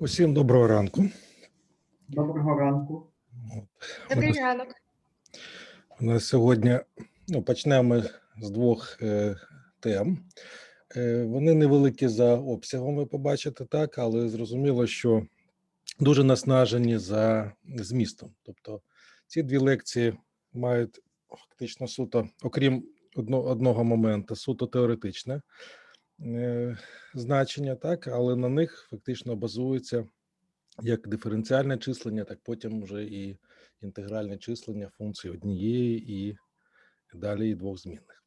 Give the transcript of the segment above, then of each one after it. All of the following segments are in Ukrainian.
Усім доброго ранку. Доброго ранку. Добрий ранок. У нас сьогодні ну, почнемо з двох е, тем. Е, вони невеликі за обсягом, ви побачите, так, але зрозуміло, що дуже наснажені за змістом. Тобто ці дві лекції мають фактично суто, окрім одно, одного моменту, суто теоретичне значення, так, але на них фактично базується як диференціальне числення, так потім вже і інтегральне числення функцій однієї і далі і двох змінних.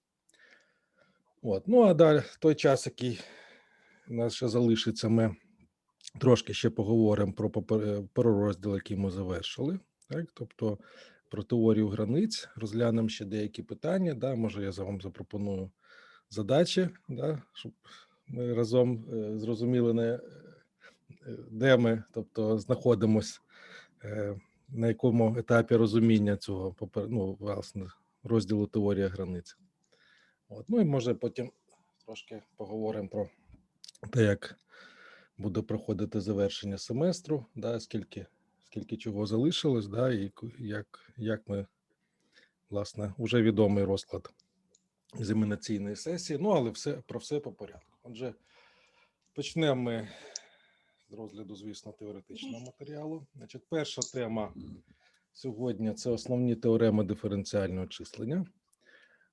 От. Ну а далі той час, який у нас ще залишиться, ми трошки ще поговоримо про попер- про розділ, який ми завершили. Так? Тобто про теорію границь, розглянемо ще деякі питання. Да? Може, я вам запропоную задачі, да? щоб ми разом е, зрозуміли, не, е, де ми тобто, знаходимось е, на якому етапі розуміння цього ну, власне, розділу теорія границь. От. Ну і може потім трошки поговоримо про те, як буде проходити завершення семестру, да, скільки, скільки чого залишилось, да, і як, як ми, власне, вже відомий розклад екзаменаційної сесії. Ну, але все про все по порядку. Отже, почнемо ми з розгляду, звісно, теоретичного матеріалу. Значить, перша тема сьогодні це основні теореми диференціального числення.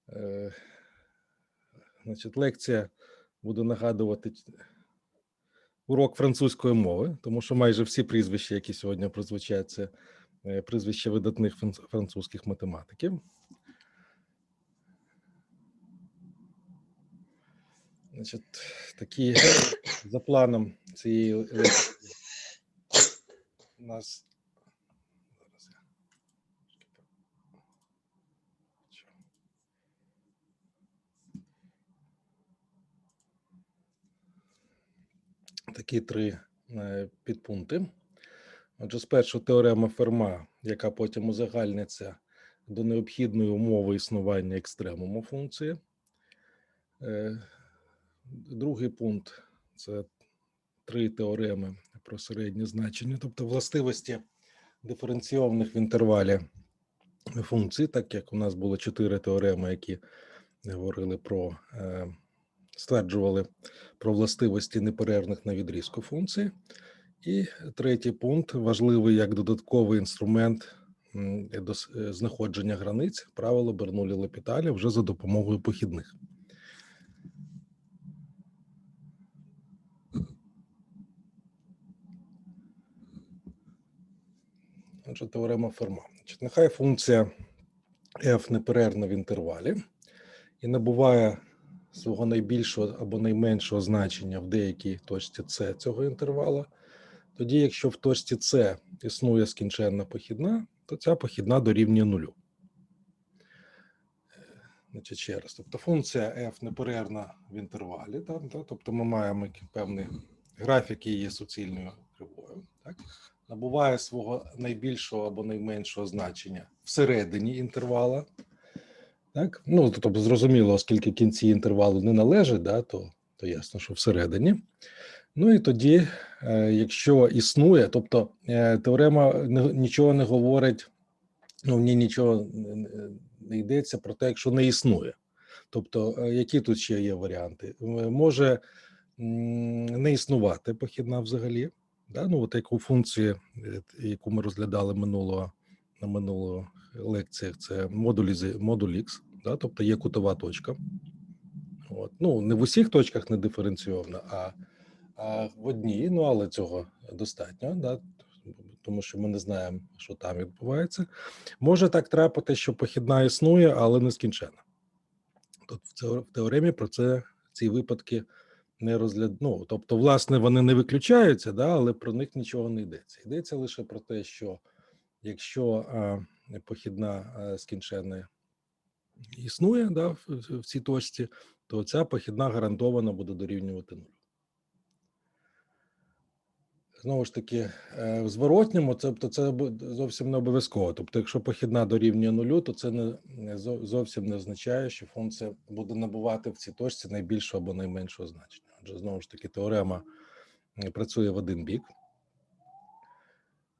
Е, Значить, лекція буде нагадувати урок французької мови, тому що майже всі прізвища, які сьогодні прозвучать, це е, прізвища видатних французьких математиків. Значить, такі за планом цієї лекції у нас зараз. Такі три е, підпункти. Отже, спершу теорема Ферма, яка потім узагальниться до необхідної умови існування екстремуму функції. Другий пункт це три теореми про середнє значення, тобто властивості диференційованих в інтервалі функцій, так як у нас було чотири теореми, які говорили про е, стверджували про властивості неперервних на відрізку функцій. І третій пункт важливий як додатковий інструмент до е, знаходження границь правило Бернулі Лепіталя вже за допомогою похідних. Отже, теорема Ферма. Значить, нехай функція f неперервна в інтервалі і набуває свого найбільшого або найменшого значення в деякій точці С цього інтервала. Тоді, якщо в точці С існує скінченна похідна, то ця похідна дорівнює нулю. Значить, ще раз. Тобто функція f неперервна в інтервалі, там, да? тобто ми маємо певний графік її суцільною кривою. Так? Набуває свого найбільшого або найменшого значення всередині інтервала. Так? Ну, тобто, зрозуміло, оскільки кінці інтервалу не належать, да, то, то ясно, що всередині. Ну і тоді, е, якщо існує, тобто е, теорема нічого не говорить, ну в ній нічого не- йдеться про те, якщо не існує. Тобто, е, які тут ще є варіанти? Може не існувати похідна взагалі, да? ну, от як у функції, е, яку ми розглядали минулого на минулого лекціях, це модуль, модуль X, да? тобто є кутова точка. От. Ну, не в усіх точках не диференційована, а, а в одній, ну але цього достатньо, да? тому що ми не знаємо, що там відбувається. Може так трапити, що похідна існує, але не скінчена. Тут в теоремі про це ці випадки не розгляд... ну, тобто, власне, вони не виключаються, да, але про них нічого не йдеться. Йдеться лише про те, що якщо а, похідна а, існує да, в, в- цій точці, то ця похідна гарантовано буде дорівнювати нулю. Знову ж таки, е, в зворотньому, тобто це зовсім не обов'язково. Тобто, якщо похідна дорівнює нулю, то це не зовсім не означає, що функція буде набувати в цій точці найбільшого або найменшого значення. Отже, знову ж таки, теорема е, працює в один бік.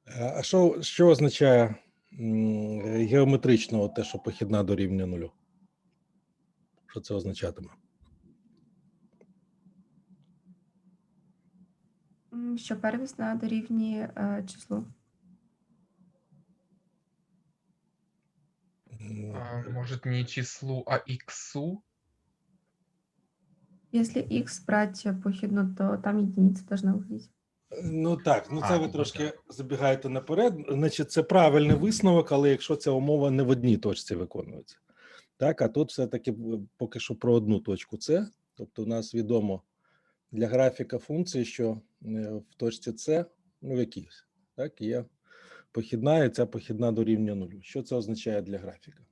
Е, А що, що означає геометрично те, що похідна дорівнює нулю? Що це означатиме? Що первісна дорівнює е, числу. А, может, не числу, а иксу? Якщо x брать похідну, то там единиця должна бути. Ну так, ну це А, ви ну трошки так. забігаєте наперед. Значить, це правильний висновок, але якщо ця умова не в одній точці виконується. Так, а тут все-таки поки що про одну точку С. Тобто, у нас відомо для графіка функції, що е, в точці С, ну в якійсь, так, є похідна, і ця похідна дорівнює нулю. Що це означає для графіка?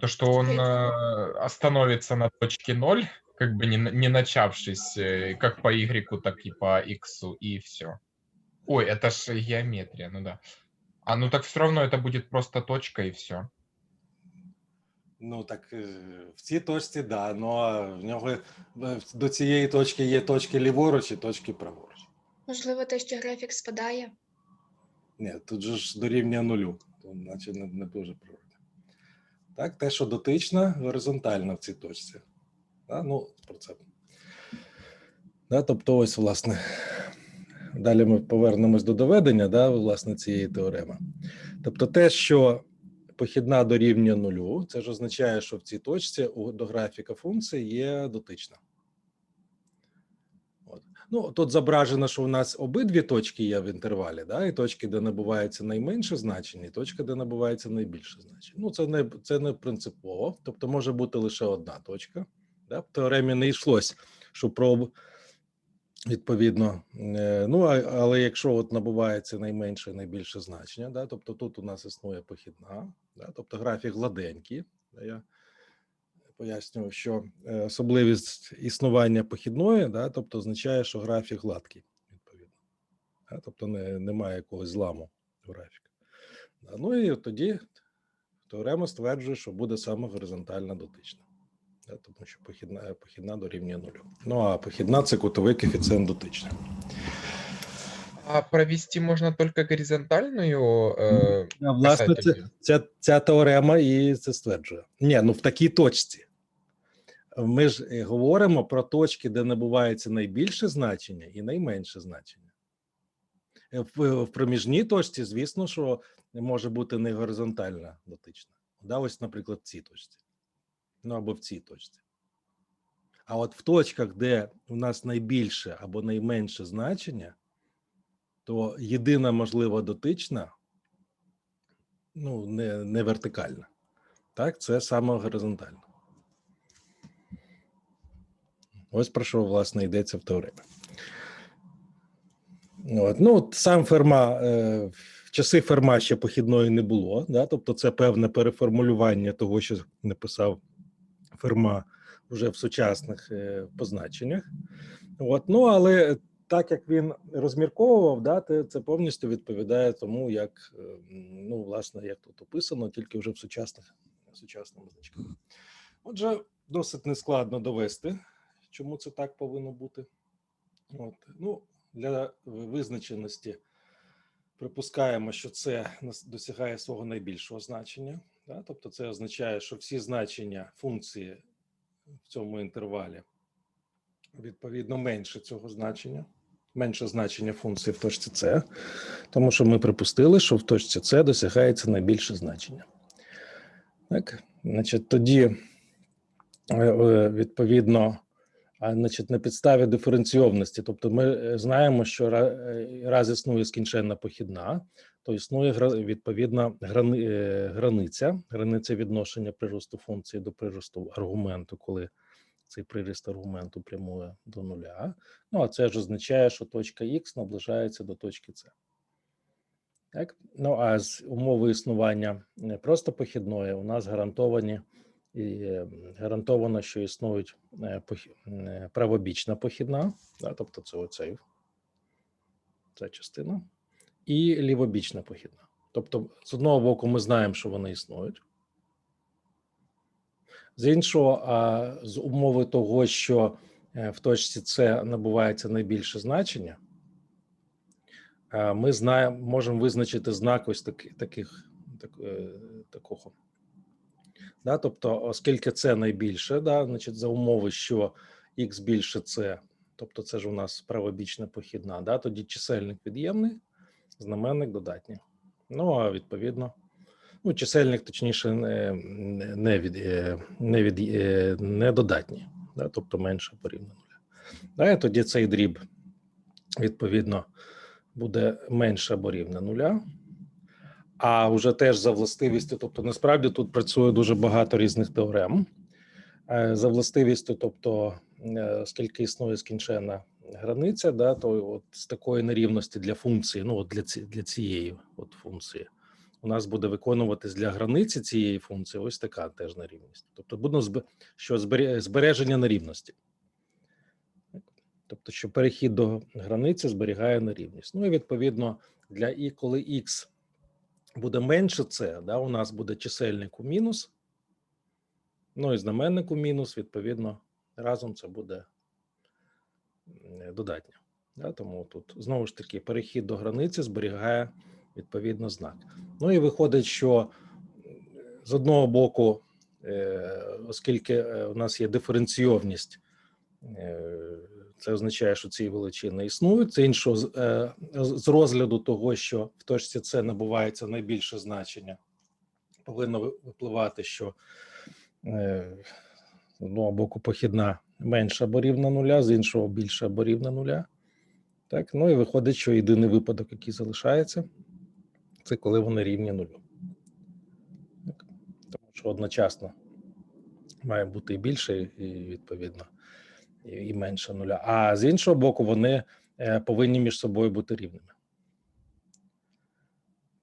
То, что он э, остановится на точке 0, как бы не, на- не начавшись, э, как по y, так и по x, и все. Ой, это ж геометрия, ну да. А ну так все равно это будет просто точка и все. Ну так е, в цій точці, да, ну а в нього е, до цієї точки є точки ліворуч і точки праворуч. Можливо, те, що графік спадає. Ні, тут же ж дорівнює нулю, то наче не, не дуже природно. Так, те, що дотична, горизонтальна в цій точці. Да, ну, про це. Да, тобто, ось, власне, далі ми повернемось до доведення, да, власне, цієї теореми. Тобто, те, що похідна дорівнює нулю, це ж означає, що в цій точці до графіка функції є дотична. Ну, тут зображено, що у нас обидві точки є в інтервалі, да, і точки, де набувається найменше значення, і точка, де набувається найбільше значення. Ну, це не це не принципово, тобто може бути лише одна точка. Да? В теоремі не йшлось, що про відповідно. е, Ну, але якщо от набувається найменше і найбільше значення, да, тобто тут у нас існує похідна, да, тобто графік гладенький. Да, пояснював, що е, особливість існування похідної, да, тобто означає, що графік гладкий, відповідно. Да, тобто не, немає якогось зламу графіка. Да, ну і тоді теорема стверджує, що буде саме горизонтальна дотична. Да, тому що похідна, похідна дорівнює нулю. Ну а похідна це кутовий коефіцієнт дотичний. А провести можно только горизонтальную э, А, власне, це, касательную? ця, ця теорема і це стверджує. Ні, ну в такій точці. Ми ж е, говоримо про точки, де набувається найбільше значення і найменше значення. Е, В, в проміжній точці, звісно, що може бути не горизонтальна дотична. Да, ось, наприклад, в цій точці. Ну або в цій точці. А от в точках, де у нас найбільше або найменше значення, то єдина можлива дотична ну, не, не вертикальна. Так, це саме горизонтальна. Ось про що, власне, йдеться в теоремі. От. Ну, от сам Ферма, е, в часи Ферма ще похідної не було, да? тобто це певне переформулювання того, що написав Ферма вже в сучасних е, позначеннях. От. Ну, але так як він розмірковував, да, це повністю відповідає тому, як е, ну, власне, як тут описано, тільки вже в сучасних сучасному значках. Отже, досить нескладно довести, чому це так повинно бути. От. Ну, для визначеності припускаємо, що це досягає свого найбільшого значення. Да? Тобто, це означає, що всі значення функції в цьому інтервалі відповідно менше цього значення, менше значення функції в точці С, тому що ми припустили, що в точці С досягається найбільше значення. Так, значить, тоді е, е, відповідно, значить, на підставі диференційовності, тобто ми е, знаємо, що е, раз існує скінченна похідна, то існує відповідна е, границя, границя відношення приросту функції до приросту аргументу, коли цей приріст аргументу прямує до нуля. Ну, а це ж означає, що точка Х наближається до точки С. Так? Ну, а з умови існування просто похідної у нас гарантовані і е, гарантовано, що існують е, е, правобічна похідна, да, тобто це оцей ця частина, і лівобічна похідна. Тобто, з одного боку, ми знаємо, що вони існують. З іншого, а з умови того, що е, в точці С набувається найбільше значення, ми знаємо, можемо визначити знак ось таки, таких, так, е, такого. Да, тобто, оскільки це найбільше, да, значить, за умови, що х більше С, тобто це ж у нас правобічна похідна, да, тоді чисельник від'ємний, знаменник додатній. Ну, а відповідно, ну, чисельник, точніше, не, не, від, е, не, від, е, не додатній, да, тобто менше або рівно нуля. Да, і тоді цей дріб, відповідно, буде менше або рівне нуля. А вже теж за властивістю, тобто насправді тут працює дуже багато різних теорем. Е, За властивістю, тобто, е, оскільки існує скінченна границя, да, то от з такої нерівності для функції, ну от для ці, для цієї от функції, у нас буде виконуватись для границі цієї функції ось така теж нерівність. Тобто буде зб- що збереження нерівності. Тобто, що перехід до границі зберігає нерівність. Ну і відповідно для і коли х буде менше це, да, у нас буде чисельник у мінус, ну і знаменник у мінус, відповідно, разом це буде м, додатньо. Да, тому тут знову ж таки перехід до границі зберігає відповідно знак. Ну і виходить, що з одного боку, е, оскільки е, у нас є диференційовність, е, це означає, що ці величини існують. З іншого, з, е, з розгляду того, що в точці С набувається найбільше значення, повинно випливати, що е, з одного боку похідна менша або рівна нуля, з іншого більша або рівна нуля. Так, ну і виходить, що єдиний випадок, який залишається, це коли вони рівні нулю. Тому що одночасно має бути і більше, і відповідно і менше нуля. А з іншого боку, вони е, повинні між собою бути рівними.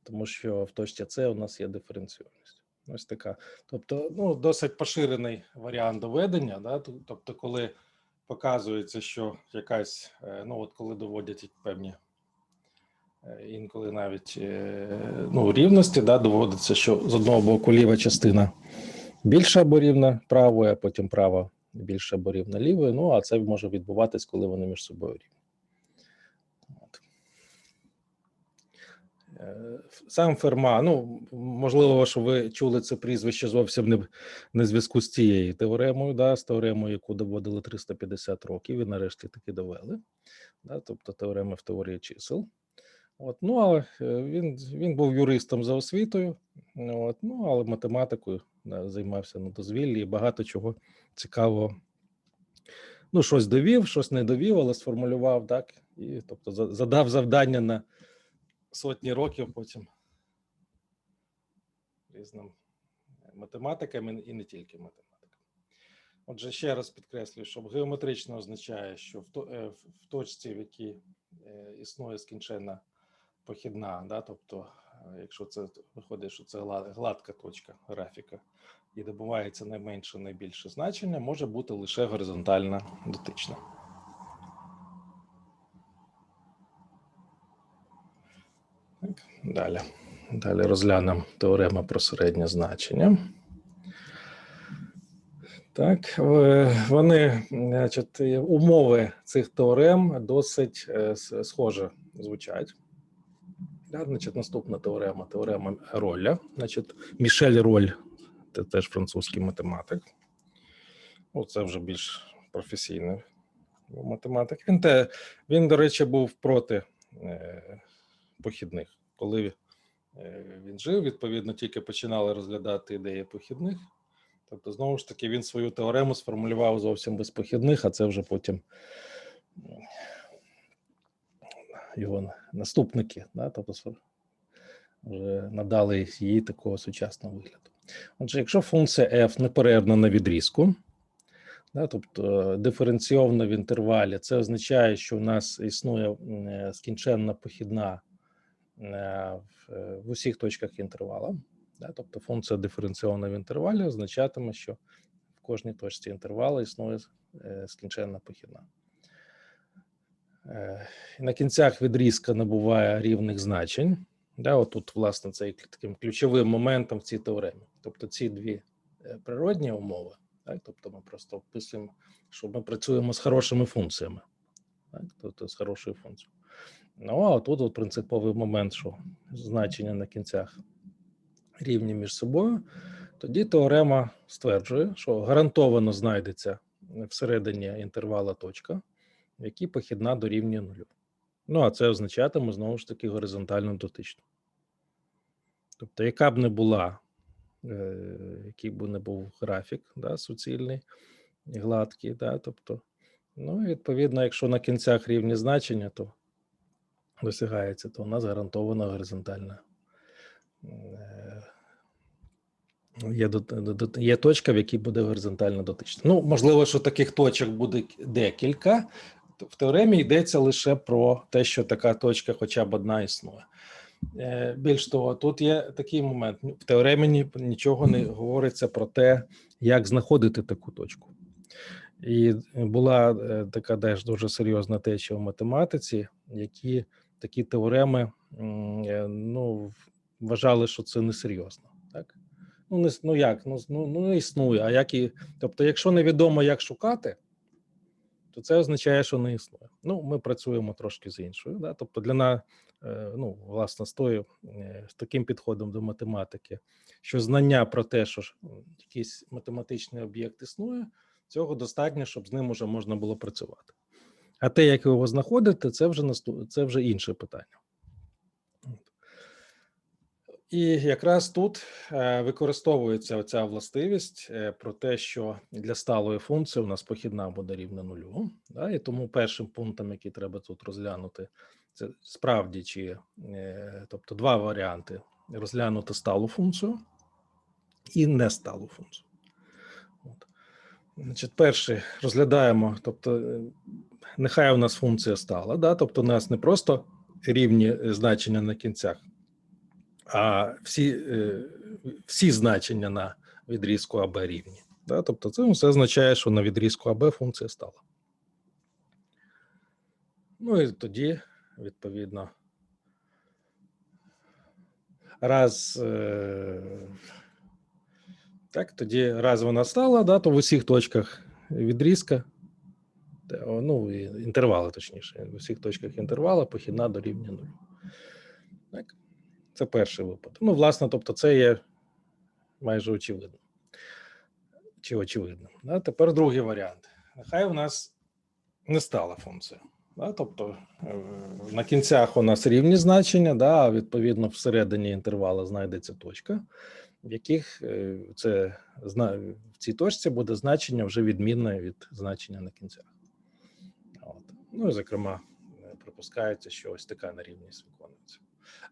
Тому що в точці С у нас є диференційність. Ось така. Тобто, ну, досить поширений варіант доведення. Да? Тобто, коли показується, що якась, е, ну от коли доводять певні е, інколи навіть ну, рівності, да, доводиться, що з одного боку ліва частина більша або рівна правою, а потім права більше або рівна лівою. Ну, а це може відбуватись, коли вони між собою рівні. Е, Сам Ферма, ну можливо, що ви чули це прізвище зовсім не, не зв'язку з цією теоремою, да, з теоремою, яку доводили 350 років, і нарешті таки довели. Да, тобто теорема в теорії чисел. От, ну, але е, він, він був юристом за освітою, от, ну, але математикою да, займався на дозвіллі і багато чого цікавого. Ну, щось довів, щось не довів, але сформулював так. І тобто задав завдання на сотні років потім різним математикам і не тільки математикам. Отже, ще раз підкреслюю, що геометрично означає, що в, е, точці, в якій е, існує скінченна похідна, да, тобто, е, якщо це виходить, що це гладка точка графіка, і добувається найменше найбільше значення, може бути лише горизонтальна дотична. Так, далі. Далі розглянемо теорему про середнє значення. Так, е, вони, значить, умови цих теорем досить е, схоже звучать. Значить, наступна теорема теорема Ролля. Значить, Мішель Роль, теж французький математик. Ну, це вже більш професійний математик. Він, те, він, до речі, був проти е, похідних. Коли е, він жив, відповідно, тільки починали розглядати ідеї похідних. Тобто, знову ж таки, він свою теорему сформулював зовсім без похідних, а це вже потім його наступники, да, тобто вже надали їй такого сучасного вигляду. Отже, якщо функція f неперервна на відрізку, да, тобто диференційована в інтервалі, це означає, що у нас існує е, скінченна похідна е, в, е, усіх точках інтервала. Да, тобто функція диференційована в інтервалі означатиме, що в кожній точці інтервалу існує е, скінченна похідна. Е, на кінцях відрізка набуває рівних значень. Да, от тут, власне, це є таким ключовим моментом в цій теоремі. Тобто ці дві е, природні умови Так? Тобто ми просто описуємо, що ми працюємо з хорошими функціями, так? тобто з хорошою функцією. Ну а тут от принциповий момент, що значення на кінцях рівні між собою. Тоді теорема стверджує, що гарантовано знайдеться всередині інтервала точка, в якій похідна дорівнює нулю. Ну, а це означатиме знову ж таки горизонтально дотично. Тобто, яка б не була, е, який би не був графік да, суцільний гладкий, да, тобто, ну, відповідно, якщо на кінцях рівні значення, то досягається, то у нас гарантована горизонтальна. е, Є, є точка, в якій буде горизонтально дотична. Ну, можливо, що таких точок буде декілька. Т- В теоремі йдеться лише про те, що така точка хоча б одна існує. Е, Більш того, тут є такий момент. В теоремі нічого не говориться про те, як знаходити таку точку. І була е, така теж дуже серйозна течія в математиці, які такі теореми е, ну, вважали, що це несерйозно. Так? Ну, не, ну як? Ну, ну, ну не існує. А як і, тобто, якщо невідомо, як шукати, то це означає, що не існує. Ну, ми працюємо трошки з іншою. Да? Тобто, для нас, е, ну, власне, з тою, е, з таким підходом до математики, що знання про те, що якийсь математичний об'єкт існує, цього достатньо, щоб з ним уже можна було працювати. А те, як його знаходите, це вже наступ... це вже інше питання. І якраз тут е, використовується оця властивість е, про те, що для сталої функції у нас похідна буде рівна нулю. Да? І тому першим пунктом, який треба тут розглянути, це справді чи е, тобто два варіанти: розглянути сталу функцію і несталу функцію. От. Значить, перший розглядаємо, тобто, нехай у нас функція стала, да? тобто у нас не просто рівні значення на кінцях, а всі, е, всі значення на відрізку АБ рівні. Да? Тобто, це все означає, що на відрізку АБ функція стала. Ну і тоді, відповідно, раз. Е, так, тоді раз вона стала, да, то в усіх точках відрізка, ну, інтервали, точніше, в усіх точках інтервала похідна до рівня нулю. Так, це перший випадок. Ну, власне, тобто, це є майже очевидно. Чи очевидно. Да? Тепер другий варіант. Нехай у нас не стала функція. Да? Тобто е, на кінцях у нас рівні значення, да, а відповідно всередині інтервала знайдеться точка в яких е, це в цій точці буде значення вже відмінне від значення на кінцях. От. Ну і зокрема, е, припускається, що ось така нерівність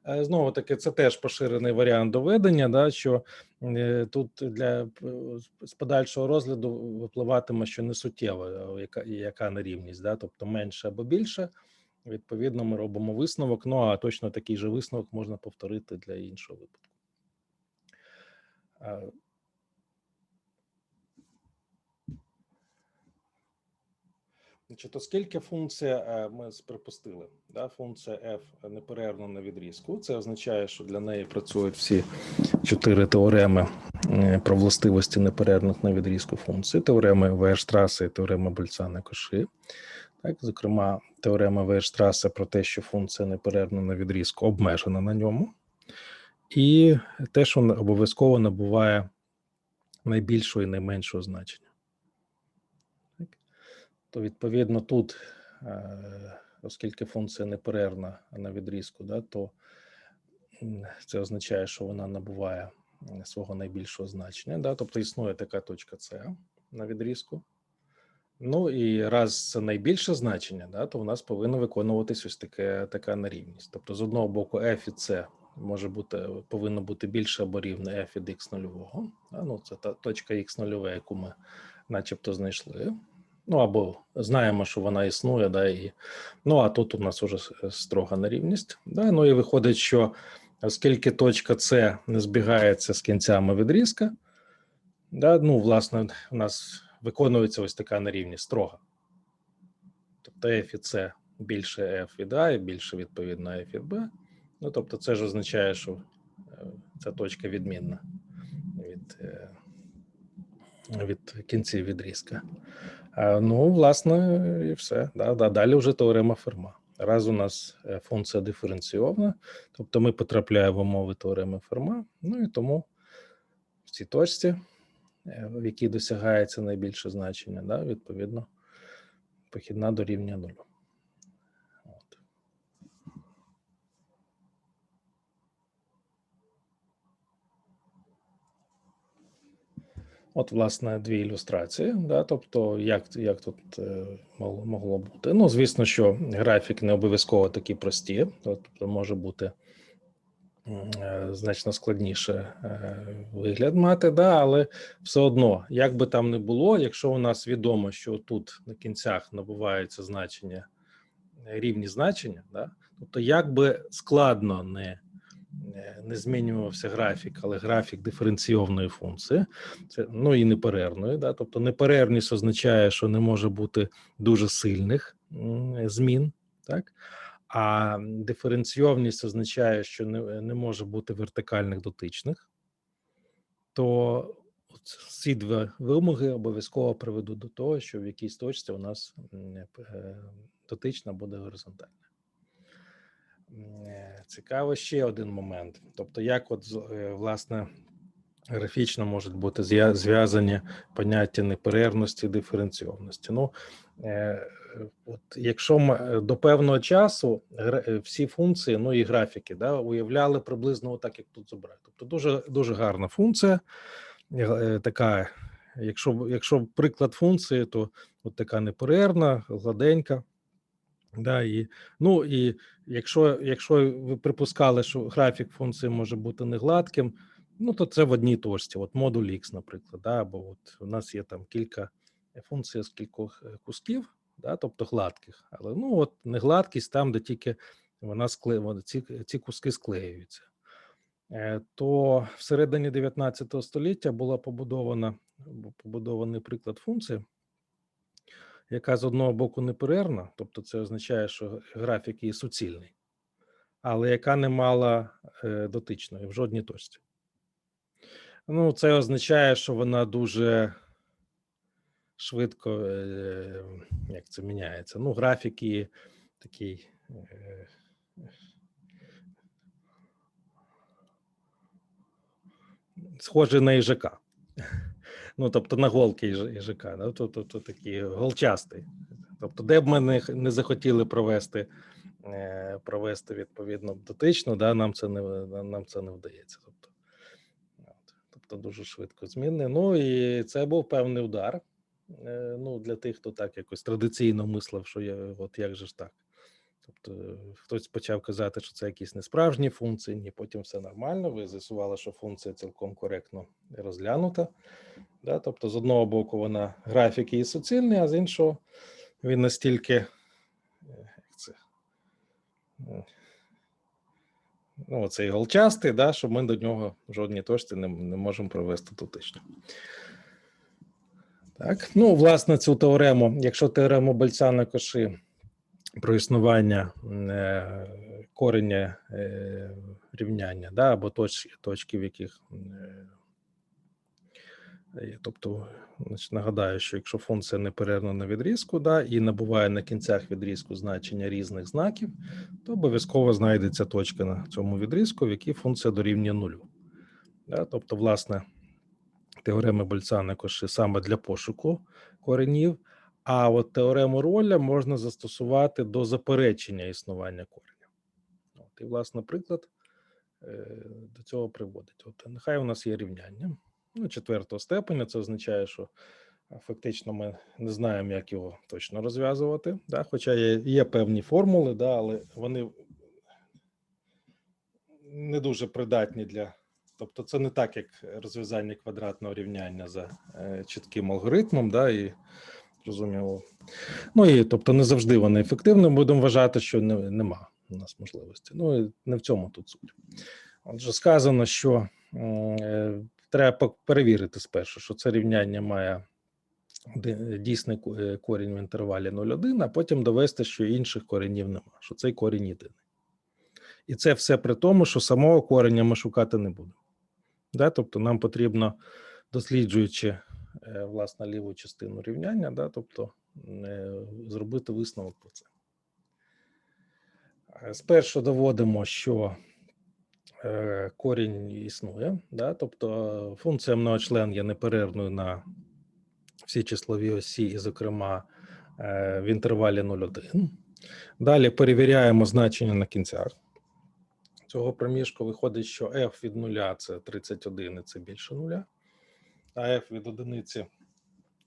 Знову таки, це теж поширений варіант доведення, да, що е, тут для з подальшого розгляду випливатиме, що не суттєво, е, яка, яка нерівність, да, тобто менше або більше. Відповідно, ми робимо висновок. Ну а точно такий же висновок можна повторити для іншого випадку. Значить, оскільки функція е, ми припустили, да, функція f неперервно на відрізку, це означає, що для неї працюють всі чотири теореми е, про властивості неперервних на відрізку функцій, теореми Вейерштраса і теорема Больцана Коши. Так, зокрема, теорема Вейерштраса про те, що функція неперервна на відрізку обмежена на ньому, і те, що обов'язково набуває найбільшого і найменшого значення. То відповідно тут, е, оскільки функція неперервна на відрізку, да, то це означає, що вона набуває свого найбільшого значення. Да, тобто існує така точка С на відрізку. Ну і раз це найбільше значення, да, то в нас повинно виконуватись ось таке, така нерівність. Тобто, з одного боку, f від c може бути повинно бути більше або рівне f від x нульового. Да, ну, це та точка x нульове, яку ми начебто знайшли. Ну або знаємо, що вона існує, да, і ну а тут у нас вже строга нерівність. Да, ну і виходить, що оскільки точка С не збігається з кінцями відрізка, да, ну, власне, у нас виконується ось така нерівність строга. Тобто f від c більше f від a і більше відповідно f від b. Ну, тобто, це ж означає, що е, ця точка відмінна від, е, від кінців відрізка. Е, Ну, власне, і все. Да, да. Далі вже теорема Ферма. Раз у нас е, функція диференційована, тобто ми потрапляємо в умови теореми Ферма, ну і тому в цій точці, е, в якій досягається найбільше значення, да, відповідно, похідна дорівнює нулю. От, власне, дві ілюстрації, да, тобто, як, як тут е, могло, бути. Ну, звісно, що графік не обов'язково такі прості, тобто може бути е, значно складніше е, вигляд мати, да, але все одно, як би там не було, якщо у нас відомо, що тут на кінцях набуваються значення, рівні значення, да, тобто, як би складно не, не змінювався графік, але графік диференційовної функції, це ну і неперервної, да, тобто неперервність означає, що не може бути дуже сильних змін, так. А диференційовність означає, що не, не може бути вертикальних дотичних, то ці дві вимоги обов'язково приведуть до того, що в якійсь точці у нас е, дотична буде горизонтальна. Е, Цікаво ще один момент. Тобто, як от е, власне графічно можуть бути зв'язані поняття неперервності, диференційовності. Ну, е, от якщо ми до певного часу всі функції, ну і графіки, да, уявляли приблизно так, як тут зображено. Тобто дуже, дуже гарна функція, така, якщо, якщо приклад функції, то от така неперервна, гладенька. Да, і, ну і якщо, якщо ви припускали, що графік функції може бути негладким, ну то це в одній точці, от модуль X, наприклад, да, або от у нас є там кілька функцій з кількох е, кусків, да, тобто гладких, але ну от негладкість там, де тільки вона скле, ці, ці куски склеюються. Е, То всередині 19 століття була побудована побудований приклад функції, яка з одного боку неперервна, тобто це означає, що графік її суцільний, але яка не мала е, дотичної в жодній точці. Ну, це означає, що вона дуже швидко, е, як це міняється. Ну, графік її такий. е, Схожий на їжака. Ну, тобто на голки їж- їжака, да? тобто, тобто такий голчастий. Тобто, де б ми не, не захотіли провести, е, провести відповідно дотично, да, нам це не нам це не вдається. Тобто, тобто дуже швидко змінне. Ну і це був певний удар. е, Ну, для тих, хто так якось традиційно мислив, що я, от як же ж так. Тобто е, хтось почав казати, що це якісь несправжні функції, ні, потім все нормально. Ви з'ясували, що функція цілком коректно розглянута. Да? Тобто, з одного боку, вона графік її суцільний, а з іншого він настільки е, як це, е, ну, цей голчастий, да, що ми до нього в жодній точці не, не можемо провести тутично. Так, ну, власне, цю теорему, якщо теорему Бальцана Коши про існування е, кореня е, рівняння, да, або точки, точки, в яких е, Тобто, нагадаю, що якщо функція неперервна на відрізку, да, і набуває на кінцях відрізку значення різних знаків, то обов'язково знайдеться точка на цьому відрізку, в якій функція дорівнює нулю. Да, тобто, власне, теорема Больцана Коши саме для пошуку коренів, а от теорему Роля можна застосувати до заперечення існування кореня. От, і, власне, приклад е, до цього приводить. От, нехай у нас є рівняння ну, четвертого степеня. Це означає, що фактично ми не знаємо, як його точно розв'язувати. Да? Хоча є, є певні формули, да, але вони не дуже придатні для. Тобто, це не так, як розв'язання квадратного рівняння за е, чітким алгоритмом, да, і зрозуміло. Ну і тобто, не завжди вони ефективні. Будемо вважати, що не, нема у нас можливості. Ну і не в цьому тут суть. Отже, сказано, що е, треба перевірити спершу, що це рівняння має дійсний е, корінь в інтервалі 0,1, а потім довести, що інших коренів нема, що цей корінь єдиний. І це все при тому, що самого кореня ми шукати не будемо. Да? Тобто нам потрібно, досліджуючи власне ліву частину рівняння, да, тобто е, зробити висновок про це. Е, Спершу доводимо, що е, корінь існує, да, тобто функція многочлен є неперервною на всі числові осі, і, зокрема, е, в інтервалі 0,1. Далі перевіряємо значення на кінцях цього проміжку. Виходить, що f від 0 це 31 і це більше нуля, а f від одиниці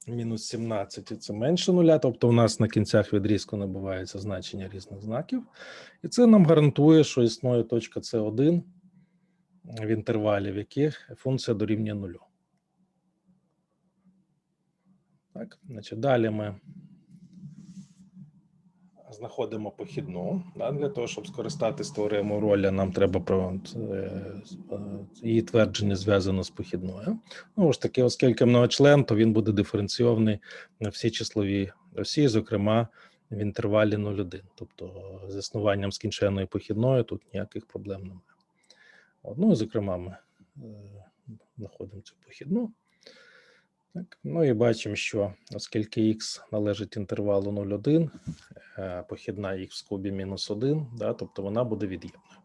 мінус 17 і це менше нуля. Тобто, у нас на кінцях відрізку набувається значення різних знаків, і це нам гарантує, що існує точка С1 в інтервалі, в яких функція дорівнює нулю. Так, значить, далі ми знаходимо похідну. Да, для того, щоб скористатися теоремою роля, нам треба про е, е, її твердження зв'язано з похідною. Ну ж таки, оскільки многочлен, то він буде диференційований на всі числові осі, зокрема в інтервалі 0,1. Тобто з існуванням скінченної похідної тут ніяких проблем немає. Ну і зокрема, ми е, знаходимо цю похідну. Так, ну і бачимо, що оскільки х належить інтервалу 0,1, е, похідна х в кубі мінус 1, да, тобто вона буде від'ємною.